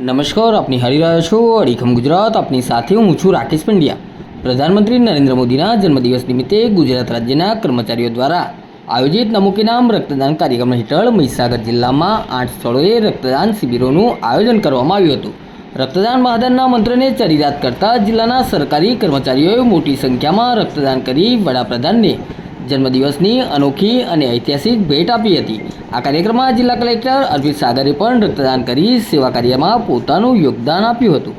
નમસ્કાર, આપની હારી રહ્યા છો અડીખમ ગુજરાત. આપની સાથે હું છું રાકેશ પંડ્યા. પ્રધાનમંત્રી નરેન્દ્ર મોદીના જન્મદિવસ નિમિત્તે ગુજરાત રાજ્યના કર્મચારીઓ દ્વારા આયોજિત નમુકે નામ રક્તદાન કાર્યક્રમ હેઠળ મહીસાગર જિલ્લામાં આઠ સ્થળોએ રક્તદાન શિબિરોનું આયોજન કરવામાં આવ્યું હતું. રક્તદાન મહાદાનના મંત્રને ચરિતાર્થ કરતા જિલ્લાના સરકારી કર્મચારીઓએ મોટી સંખ્યામાં રક્તદાન કરી વડાપ્રધાનને જન્મદિવસની અનોખી અને ઐતિહાસિક ભેટ આપી હતી. આ કાર્યક્રમમાં જિલ્લા કલેક્ટર અરવિંદ સાગરે પણ રક્તદાન કરી સેવા કાર્યમાં પોતાનું યોગદાન આપ્યું હતું.